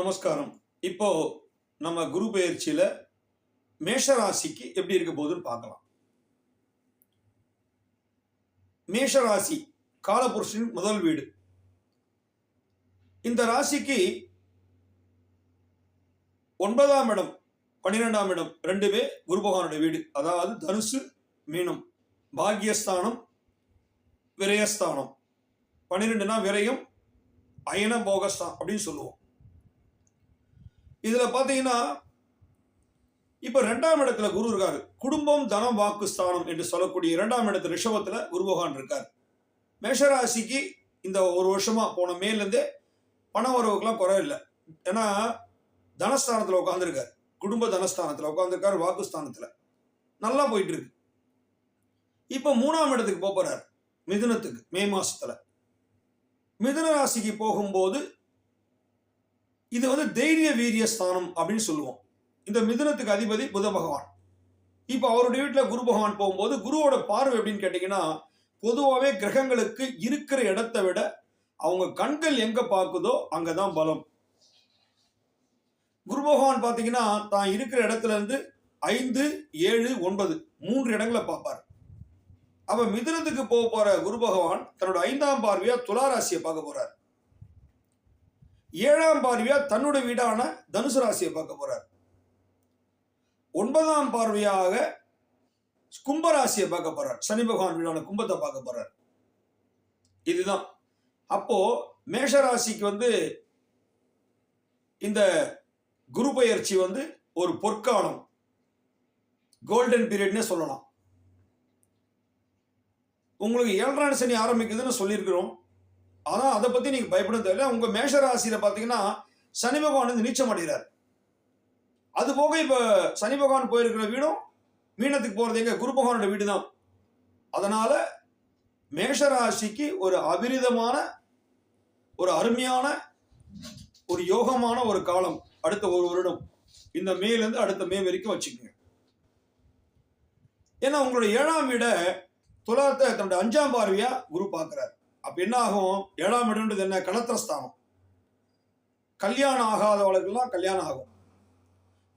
நமஸ்காரம். இப்போ நம்ம குரு பயிற்சியில மேஷ ராசிக்கு எப்படி இருக்க போகுதுன்னு பார்க்கலாம். மேஷ ராசி காலபுருஷனின் முதல் வீடு. இந்த ராசிக்கு ஒன்பதாம் இடம் பன்னிரெண்டாம் இடம் ரெண்டுமே குரு பகவானுடைய வீடு. அதாவது தனுசு மீனம். பாக்யஸ்தானம் விரயஸ்தானம். பன்னிரெண்டுனா விரயம் அயன போகஸ்தான் அப்படின்னு சொல்லுவோம். இதில் பார்த்தீங்கன்னா இப்போ ரெண்டாம் இடத்துல குரு இருக்காரு. குடும்பம் தனம் வாக்கு ஸ்தானம் என்று சொல்லக்கூடிய இரண்டாம் இடத்துல ரிஷபத்தில் குரு பகவான் இருக்கார். மேஷராசிக்கு இந்த ஒரு வருஷமா போன மேலேருந்தே பண வரவுக்கெல்லாம் குறை இல்லை. ஏன்னா தனஸ்தானத்தில் உட்காந்துருக்காரு குடும்ப தனஸ்தானத்தில் உட்காந்துருக்காரு வாக்குஸ்தானத்தில் நல்லா போயிட்டு இருக்கு. இப்போ மூணாம் இடத்துக்கு போக போறாரு. மிதுனத்துக்கு மே மாசத்துல. மிதுன ராசிக்கு போகும்போது இது வந்து தைரிய வீரிய ஸ்தானம் அப்படின்னு சொல்லுவோம். இந்த மிதுனத்துக்கு அதிபதி புத பகவான். இப்போ அவருடைய வீட்டில் குரு பகவான் போகும்போது குருவோட பார்வை எப்படின்னு கேட்டிங்கன்னா பொதுவாகவே கிரகங்களுக்கு இருக்கிற இடத்தை விட அவங்க கண்கள் எங்கே பார்க்குதோ அங்கதான் பலம். குரு பகவான் பார்த்தீங்கன்னா தான் இருக்கிற இடத்துல இருந்து ஐந்து ஏழு ஒன்பது மூன்று இடங்களை பார்ப்பார். அப்போ மிதுனத்துக்கு போக போகிற குரு பகவான் தன்னோட ஐந்தாம் பார்வையாக துளாராசியை பார்க்க போறார். ஏழாம் பார்வையா தன்னோட வீடான தனுசு ராசியை பார்க்க போறார். ஒன்பதாம் பார்வையாக கும்பராசியை பார்க்க போறார். சனி பகவான் வீடான கும்பத்தை பார்க்க போறார். இதுதான். அப்போ மேஷ ராசிக்கு வந்து இந்த குரு பயிற்சி வந்து ஒரு பொற்காலம். கோல்டன் பீரியட்னே சொல்லலாம். உங்களுக்கு ஏழராம் சனி ஆரம்பிக்குதுன்னு சொல்லியிருக்கிறோம். அதான் அதை பற்றி நீங்கள் பயப்பட தேவையில்ல. உங்கள் மேஷ ராசியில் பார்த்தீங்கன்னா சனி பகவான் வந்து நீச்சம் அடைகிறார் அது போக இப்போ சனி பகவான் போயிருக்கிற வீடும் மீனத்துக்கு போகிறது எங்க? குரு பகவானோட வீடு தான் அதனால மேஷராசிக்கு ஒரு அபிரிதமான ஒரு அருமையான ஒரு யோகமான ஒரு காலம் அடுத்த ஒரு வருடம். இந்த மேலேருந்து அடுத்த மே வரைக்கும் வச்சுக்கோங்க. ஏன்னா உங்களுடைய ஏழாம் வீடை துலாத்தை தன்னுடைய அஞ்சாம் பார்வையா குரு பார்க்கிறார் அப்போ என்ன ஆகும் ஏழாம் இடம்ன்றது என்ன? கலத்திரஸ்தானம். கல்யாணம் ஆகாதவளுக்கெல்லாம் கல்யாணம் ஆகும்.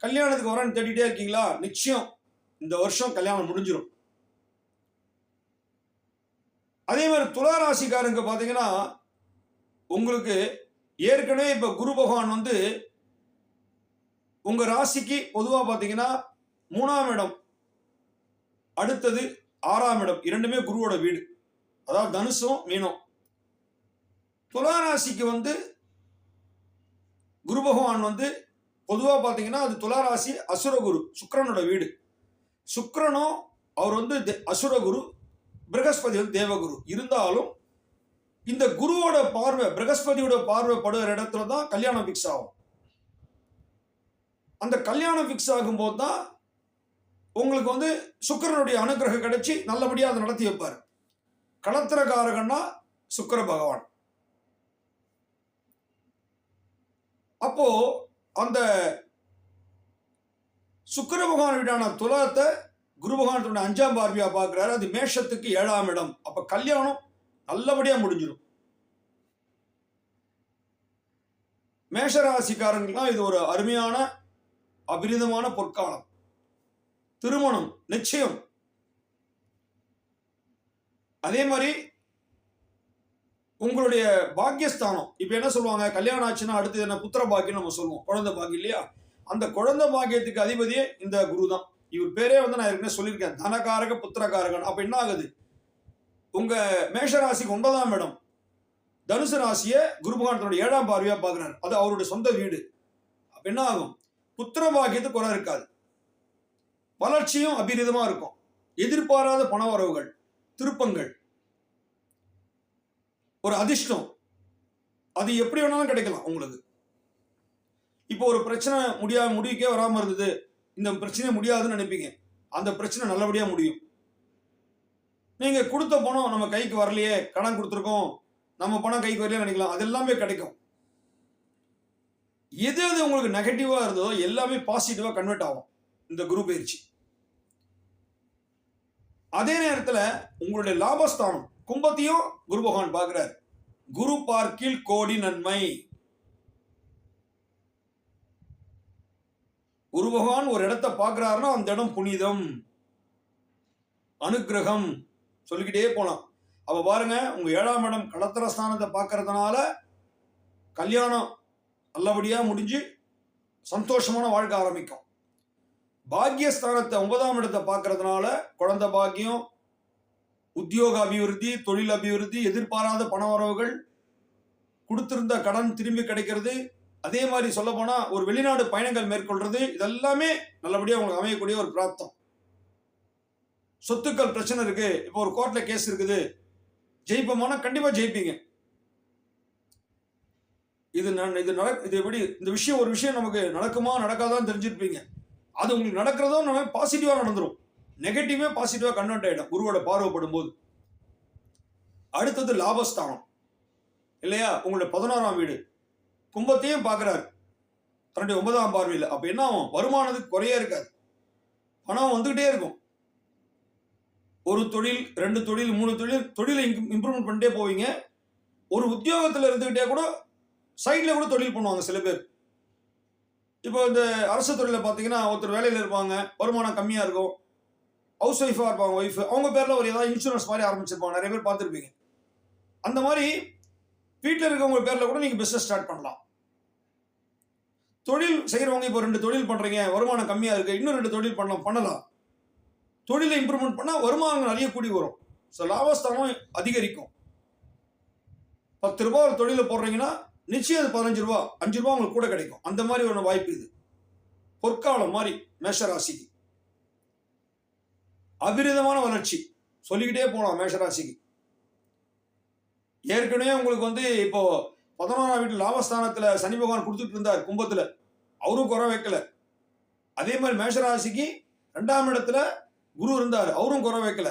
கல்யாணத்துக்கு வரேன் தேடிட்டே இருக்கீங்களா? நிச்சயம் இந்த வருஷம் கல்யாணம் முடிஞ்சிடும் அதே மாதிரி துலா ராசிக்காரங்க பார்த்தீங்கன்னா உங்களுக்கு ஏற்கனவே இப்போ குரு பகவான் வந்து உங்க ராசிக்கு பொதுவாக பார்த்தீங்கன்னா மூணாம் இடம் அடுத்தது ஆறாம் இடம் இரண்டுமே குருவோட வீடு. அதாவது தனுசும் மீனும். துளாராசிக்கு வந்து குரு பகவான் வந்து பொதுவாக பார்த்தீங்கன்னா அது துளாராசி அசுரகுரு சுக்கரனோட வீடு. சுக்கரனும் அவர் வந்து தே- அசுரகுரு பிரகஸ்பதி வந்து தேவகுரு இருந்தாலும் இந்த குருவோட பார்வை பிரகஸ்பதியோட பார்வை படுகிற இடத்துல தான் கல்யாணம் ஃபிக்ஸ் ஆகும். அந்த கல்யாணம் ஃபிக்ஸ் ஆகும்போது தான் உங்களுக்கு வந்து சுக்கரனுடைய அனுகிரகம் கிடைச்சி நல்லபடியாக அதை நடத்தி வைப்பார். களத்திரகாரகன்னா சுக்கர பகவான் அப்போ அந்த சுக்கர பகவான் வீடான துலத்தை குரு பகவான் அஞ்சாம் பார்வையா பார்க்கிறாரு. அது மேஷத்துக்கு ஏழாம் இடம். அப்ப கல்யாணம் நல்லபடியா முடிஞ்சிடும் மேஷராசிக்காரங்களுக்குலாம் இது ஒரு அருமையான அபிரிதமான பொற்காலம். திருமணம் நிச்சயம். அதே மாதிரி உங்களுடைய பாக்கியஸ்தானம். இப்போ என்ன சொல்லுவாங்க? கல்யாணம் ஆச்சுன்னா அடுத்தது என்ன? புத்திர பாக்கியம் நம்ம சொல்லுவோம். குழந்தை பாக்கியம் இல்லையா? அந்த குழந்தை பாக்கியத்துக்கு அதிபதியே இந்த குரு தான் இவர் பேரே வந்து நான் ஏற்கனவே சொல்லியிருக்கேன். தனகாரக புத்திரகாரகன் அப்போ என்ன ஆகுது? உங்கள் மேஷ ராசிக்கு ஒன்பதாம் இடம். தனுசு ராசியை குரு பகவான் தன்னுடைய ஏழாம் பார்வையாக பார்க்குறாரு. அது அவருடைய சொந்த வீடு. அப்போ என்ன ஆகும்? புத்திர பாக்கியத்துக்கு குறை இருக்காது. வளர்ச்சியும் அபிரிதமா இருக்கும். எதிர்பாராத பண வரவுகள் திருப்பங்கள் ஒரு அதிர்ஷ்டம். அது எப்படி வேணாலும் கிடைக்கலாம் உங்களுக்கு இப்போ ஒரு பிரச்சனை முடியா முடிவுக்கே வராமல் இருந்தது. இந்த பிரச்சனை முடியாதுன்னு நினைப்பீங்க. அந்த பிரச்சனை நல்லபடியாக முடியும். நீங்கள் கொடுத்த பணம் நம்ம கைக்கு வரலையே கடன் கொடுத்துருக்கோம். நம்ம பணம் கைக்கு வரலையே நினைக்கலாம். அது எல்லாமே கிடைக்கும். எது எது உங்களுக்கு நெகட்டிவாக இருந்ததோ எல்லாமே பாசிட்டிவாக கன்வெர்ட் ஆகும். இந்த குரு பயிற்சி. அதே நேரத்தில் உங்களுடைய லாபஸ்தானம் கும்பத்தையும் குரு பகவான் பார்க்கிறார். குரு பார்க்கில் கோடி நன்மை. குரு பகவான் ஒரு இடத்த பார்க்கிறாருன்னா அந்த இடம் புனிதம். அனுக்கிரகம். சொல்லிக்கிட்டே போலாம். அப்போ பாருங்க உங்க ஏழாம் இடம் கடத்திர ஸ்தானத்தை பார்க்கறதுனால கல்யாணம் நல்லபடியா முடிஞ்சு சந்தோஷமான வாழ்க்கை ஆரம்பிக்கும். பாக்கியஸ்தானத்தை ஒன்பதாம் இடத்தை பார்க்கறதுனால குழந்தை பாக்கியம் உத்தியோக அபிவிருத்தி தொழில் அபிவிருத்தி எதிர்பாராத பண வரவுகள் கொடுத்திருந்த கடன் திரும்பி கிடைக்கிறது. அதே மாதிரி சொல்ல போனால் ஒரு வெளிநாடு பயணங்கள் மேற்கொள்றது இதெல்லாமே நல்லபடியாக உங்களுக்கு அமையக்கூடிய ஒரு பிராப்தம். சொத்துக்கள் பிரச்சனை இருக்கு. இப்போ ஒரு கோர்ட்டில் கேஸ் இருக்குது. ஜெயிப்போமானா கண்டிப்பாக ஜெயிப்பீங்க. இது இது நட இது எப்படி இந்த விஷயம் ஒரு விஷயம் நமக்கு நடக்குமா நடக்காதான்னு தெரிஞ்சிருப்பீங்க. அது உங்களுக்கு நடக்கிறதோ நம்ம பாசிட்டிவாக நடந்துரும். நெகட்டிவே பாசிட்டிவா கன்வெர்ட் ஆகிடும் குருவோட பார்வைப்படும் போது அடுத்தது லாபஸ்தானம். இல்லையா? உங்களுடைய பதினோராம் வீடு. கும்பத்தையும் பார்க்குறாரு. தன்னுடைய ஒன்பதாம் பார்வையில். அப்போ என்ன ஆகும்? வருமானத்துக்கு குறையே இருக்காது. பணம் வந்துகிட்டே இருக்கும். ஒரு தொழில் ரெண்டு தொழில் மூணு தொழில் தொழிலை இம்ப்ரூவ்மெண்ட் பண்ணிட்டே போவீங்க. ஒரு உத்தியோகத்தில் இருந்துகிட்டே கூட சைடில் கூட தொழில் பண்ணுவாங்க சில பேர். இப்போ இந்த அரசு துறையில் பார்த்தீங்கன்னா ஒருத்தர் வேலையில் இருப்பாங்க. வருமானம் கம்மியாக இருக்கும். ஹவுஸ் ஒய்ஃபாக இருப்பாங்க ஒய்ஃப் அவங்க பேரில் ஒரு ஏதாவது இன்சூரன்ஸ் மாதிரி ஆரம்பிச்சிருப்பாங்க. நிறைய பேர் பார்த்துருப்பீங்க. அந்த மாதிரி வீட்டில் இருக்கவங்க பேரில் கூட நீங்கள் பிஸ்னஸ் ஸ்டார்ட் பண்ணலாம். தொழில் செய்கிறவங்க இப்போ ரெண்டு தொழில் பண்ணுறீங்க வருமானம் கம்மியாக இருக்குது இன்னும் ரெண்டு தொழில் பண்ணலாம் பண்ணலாம். தொழிலை இம்ப்ரூவ்மெண்ட் பண்ணால் வருமானம் நிறைய கூடி வரும். ஸோ லாபஸ்தானம் அதிகரிக்கும். பத்து ரூபா ஒரு தொழிலில் போடுறீங்கன்னா நிச்சயம் அது பதினஞ்சு ரூபா அஞ்சு ரூபா உங்களுக்கு கூட கிடைக்கும். அந்த மாதிரி ஒரு வாய்ப்பு இது. பொற்காலம் மாதிரி மேஷராசிக்கு. அபிரிதமான வளர்ச்சி. சொல்லிக்கிட்டே போகலாம் மேஷராசிக்கு. ஏற்கனவே உங்களுக்கு வந்து இப்போ பதினோராம் வீட்டு லாபஸ்தானத்தில் சனி பகவான் கொடுத்துட்டு இருந்தார் கும்பத்தில். அவரும் குறை வைக்கல. அதே மாதிரி மேஷராசிக்கு ரெண்டாம் இடத்துல குரு இருந்தார் அவரும் குறை வைக்கல.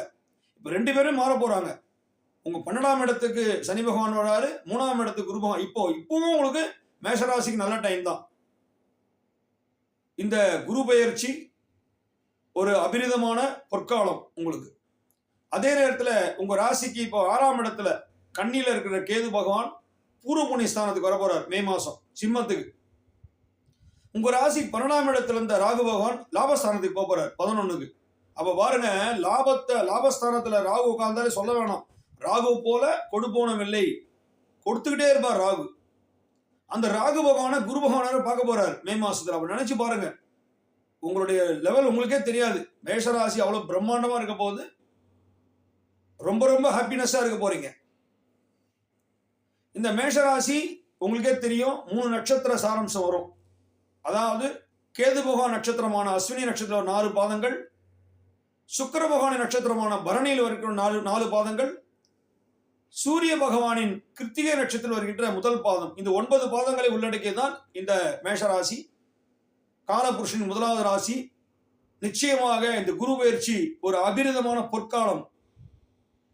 இப்போ ரெண்டு பேரும் மாற போகிறாங்க உங்கள் பன்னெண்டாம் இடத்துக்கு சனி பகவான் வராரு மூணாம் இடத்துக்கு குரு பகவான். இப்போ இப்பவும் உங்களுக்கு மேஷராசிக்கு நல்ல டைம் தான். இந்த குரு பயிற்சி ஒரு அபிரிதமான பொற்காலம் உங்களுக்கு. அதே நேரத்தில் உங்கள் ராசிக்கு இப்போ ஆறாம் இடத்துல கண்ணியில் இருக்கிற கேது பகவான் பூர்வ புண்ணிய ஸ்தானத்துக்கு வர போகிறார் மே மாதம் சிம்மத்துக்கு. உங்கள் ராசி பன்னெண்டாம் இடத்துல இருந்த ராகு பகவான் லாபஸ்தானத்துக்கு போக போகிறார் பதினொன்றுக்கு அப்போ பாருங்க லாபத்தை லாபஸ்தானத்தில் ராகு உட்கார்ந்தாலே சொல்ல வேணாம். ராகு போல கொடுப்போனம் இல்லை. கொடுத்துக்கிட்டே இருப்பார் ராகு. அந்த ராகு பகவானை குரு பகவானார பார்க்க போகிறார் மே மாசத்துல. அப்ப நினைச்சு பாருங்க உங்களுடைய லெவல் உங்களுக்கே தெரியாது. மேஷராசி அவ்வளோ பிரம்மாண்டமாக இருக்க போகுது. ரொம்ப ரொம்ப ஹாப்பினஸ்ஸாக இருக்க போகிறீங்க இந்த மேஷராசி உங்களுக்கே தெரியும் மூணு நட்சத்திர சாரம்சம் வரும். அதாவது கேது பகவான் நட்சத்திரமான அஸ்வினி நட்சத்திரம் நாலு பாதங்கள் சுக்கர பகவானின் நட்சத்திரமான பரணியில் வருகிற நாலு நாலு பாதங்கள் சூரிய பகவானின் கிருத்திகை நட்சத்திரம் வருகின்ற முதல் பாதம். இந்த ஒன்பது பாதங்களை உள்ளடக்கியதான் இந்த மேஷராசி. காலபுருஷனின் முதலாவது ராசி நிச்சயமாக இந்த குரு பயிற்சி ஒரு அபிரிதமான பொற்காலம்.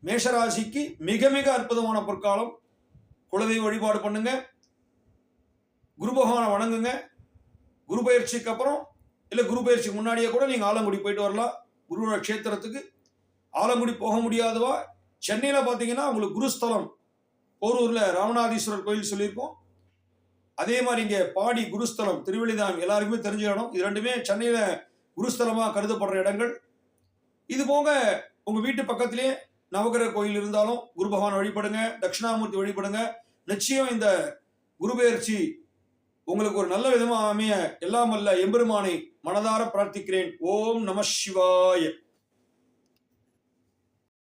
மேஷராசிக்கு மிக மிக அற்புதமான பொற்காலம். குலதெய்வ வழிபாடு பண்ணுங்க. குரு பகவானை வணங்குங்க. குரு பயிற்சிக்கு அப்புறம் இல்லை குரு பயிற்சிக்கு முன்னாடியே கூட நீங்கள் ஆலங்குடி போயிட்டு வரலாம். குருவோட க்ஷேத்திரத்துக்கு. ஆலங்குடி போக முடியாதவா? சென்னையில் பார்த்தீங்கன்னா உங்களுக்கு குருஸ்தலம். போரூரில் ராமநாதீஸ்வரர் கோயில் சொல்லியிருக்கோம். அதே மாதிரி இங்கே பாடி குருஸ்தலம் திருவள்ளிதாம் எல்லாருக்குமே தெரிஞ்ச இடம். இது ரெண்டுமே சென்னையில் குருஸ்தலமாக கருதப்படுற இடங்கள். இது போக உங்கள் வீட்டு பக்கத்திலே நவகிரக கோயில் இருந்தாலும் குரு பகவான் வழிபடுங்க தட்சிணாமூர்த்தி வழிபடுங்க. நிச்சயம் இந்த குருபெயர்ச்சி உங்களுக்கு ஒரு நல்ல விதமாக அமைய எல்லாம் அல்ல எம்பெருமானை மனதார பிரார்த்திக்கிறேன். ஓம் நம சிவாய.